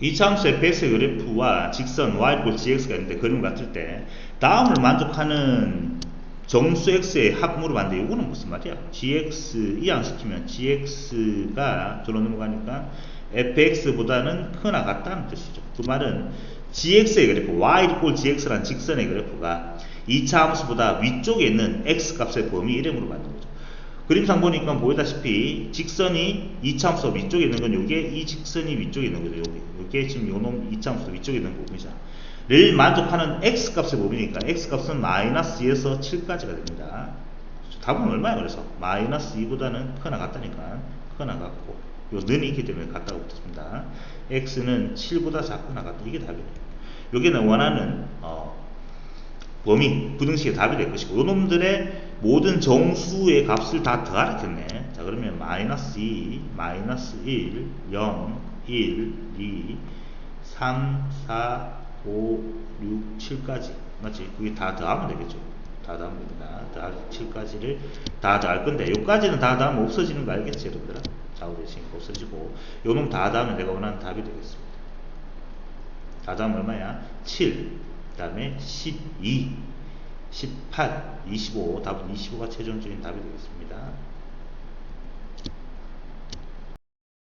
이차함수 fx의 그래프와 직선 y 꼴 gx가 있는데 그림을 같을 때 다음을 만족하는 정수 x의 합으로 봤는데 이거는 무슨 말이야? gx 이항시키면 gx가 저로 넘어가니까 fx보다는 크나 같다는 뜻이죠. 그 말은 gx의 그래프 y 꼴 gx라는 직선의 그래프가 2차 함수보다 위쪽에 있는 x 값의 범위 이름으로 받는 거죠. 그림상 보니까 보이다시피 직선이 2차 함수 위쪽에 있는 건 요게 이 직선이 위쪽에 있는 거죠. 요게, 요게 지금 요놈 2차 함수 위쪽에 있는 부분이죠. 를 만족하는 x 값의 범위니까 x 값은 마이너스 2에서 7까지가 됩니다. 답은 얼마야 그래서 마이너스 2보다는 크나 같다니까 크나 같고 요 는이 있기 때문에 같다고 붙었습니다. x는 7보다 작거나 같다 이게 답이에요. 여기는 원하는 어, 범위 부등식의 답이 될 것이고 요놈들의 모든 정수의 값을 다 더하라 했네. 자 그러면 마이너스 2, 마이너스 1, 0, 1, 2, 3, 4, 5, 6, 7까지 맞지? 그게 다 더하면 되겠죠. 다 더하면 됩니다. 다 7까지를 다 더할 건데 요까지는 다 더하면 없어지는 거 알겠지 여러분들아? 좌우 대칭 없어지고 요놈 다 더하면 내가 원하는 답이 되겠습니다. 다 더하면 얼마야? 7, 그 다음에 12, 18, 25 답은 25가 최종적인 답이 되겠습니다.